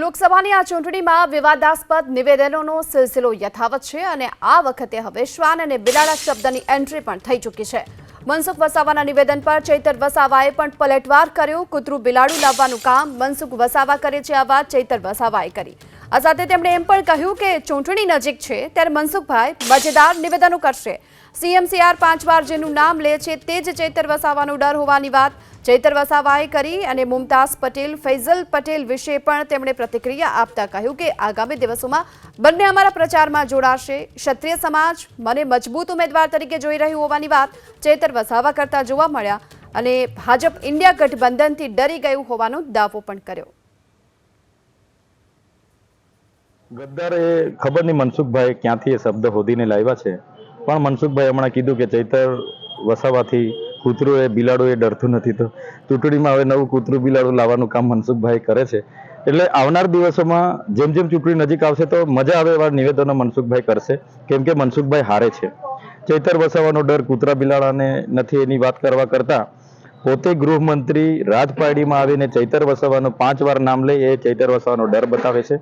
લોકસભાની આ ચૂંટણીમાં વિવાદાસ્પદ નિવેદનોનો સિલસિલો યથાવત છે અને આ વખતે હવે શ્વાન અને બિલાડા શબ્દની એન્ટ્રી પણ થઈ ચૂકી છે. મનસુખ વસાવાના નિવેદન પર ચૈતર વસાવાએ પણ પલટવાર કર્યો. કૂતરું બિલાડું લાવવાનું કામ મનસુખ વસાવા કરે છે આ વાત ચૈતર વસાવાએ કરી. આ સાથે તેમણે એમ પણ કહ્યું કે ચૂંટણી નજીક છે, ત્યારે મનસુખભાઈ મજેદાર નિવેદનો કરશે. સીએમસીઆર પાંચ વાર જેનું નામ લે છે તે જ ચેતર વસાવાનો ડર હોવાની વાત ચેતર વસાવાએ કરી અને મુમતાઝ પટેલ, ફૈઝલ પટેલ વિશે પણ તેમણે પ્રતિક્રિયા આપતા કહ્યું કે આગામી દિવસોમાં બંને અમારા પ્રચારમાં જોડાશે. ક્ષત્રિય સમાજ મને મજબૂત ઉમેદવાર તરીકે જોઈ રહ્યું હોવાની વાત ચેતર વસાવા કરતા જોવા મળ્યા અને ભાજપ ઇન્ડિયા ગઠબંધનથી ડરી ગયું હોવાનો દાવો પણ કર્યો. ગદ્દાર એ ખબર નહીં મનસુખભાઈ ક્યાંથી એ શબ્દ હોદીને લાવ્યા છે? પણ મનસુખભાઈ હમણાં કીધું કે ચૈતર વસાવાથી કૂતરું એ બિલાડું એ ડરતું નથી તો ચૂંટણીમાં હવે નવું કૂતરું બિલાડું લાવવાનું કામ મનસુખભાઈ કરે છે. એટલે આવનાર દિવસોમાં જેમ જેમ ચૂંટણી નજીક આવશે તો મજા આવે એવા નિવેદનો મનસુખભાઈ કરશે. કેમ કે મનસુખભાઈ હારે છે. ચૈતર વસાવાનો ડર કૂતરા બિલાડાને નથી એની વાત કરવા કરતા. પોતે ગૃહમંત્રી રાજપારડીમાં આવીને ચૈતર વસાવાનું પાંચ વાર નામ લે એ ચૈતર વસાવાનો ડર બતાવે છે.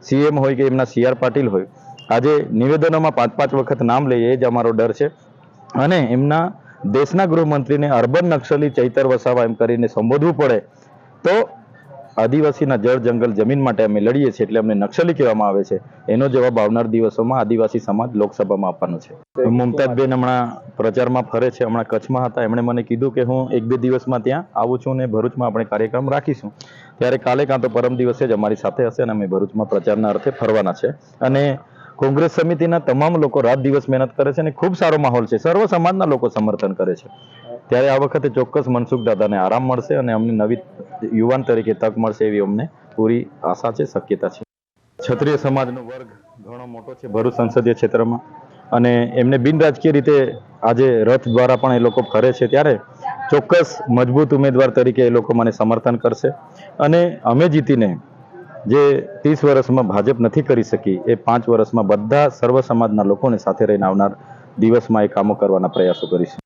સીએમ હોય કે એમના સીઆર પાટીલ હોય. આજે નિવેદનોમાં પાંચ પાંચ વખત નામ લઈએ, એ જ અમારો ડર છે. અને એમના દેશના ગૃહમંત્રીને અર્બન નક્સલી ચૈતર વસાવા એમ કરીને સંબોધવું પડે, તો આદિવાસીના જળ જંગલ જમીન માટે અમે લડીએ છીએ એટલે અમને નક્સલી કહેવામાં આવે છે. એનો જવાબ આવનાર દિવસોમાં આદિવાસી સમાજ લોકસભામાં આપવાનો છે. મુમતાજબેન હમણાં પ્રચારમાં ફરે છે, હમણાં કચ્છમાં હતા. એમણે મને કીધું કે હું એક બે દિવસમાં ત્યાં આવું છું અને ભરૂચમાં આપણે કાર્યક્રમ રાખીશું. ત્યારે કાલે કાં તો પરમ દિવસે જ અમારી સાથે હશે અને અમે ભરૂચમાં પ્રચારના અર્થે ફરવાના છે. અને કોંગ્રેસ સમિતિના તમામ લોકો રાત દિવસ મહેનત કરે છે અને ખૂબ સારો માહોલ છે. સર્વ સમાજના લોકો સમર્થન કરે છે. ત્યારે આ વખતે ચોક્કસ મનસુખ દાદાને આરામ મળશે અને અમને નવી યુવાન તરીકે તક મળશે એવી અમને પૂરી આશા છે, શક્યતા છે. ક્ષત્રિય સમાજનો વર્ગ ઘણો મોટો છે, ભરૂચ સંસદીય ક્ષેત્રમાં. અને એમને બિન રાજકીય રીતે આજે રથ દ્વારા પણ એ લોકો ફરે છે ત્યારે ચોક્કસ મજબૂત ઉમેદવાર તરીકે એ લોકો મને સમર્થન કરશે. અને અમે જીતીને જે ત્રીસ વર્ષમાં ભાજપ નથી કરી શકી, એ પાંચ વર્ષમાં બધા સર્વ સમાજના લોકોને સાથે રહીને આવનાર દિવસમાં એ કામો કરવાના પ્રયાસો કરીશું.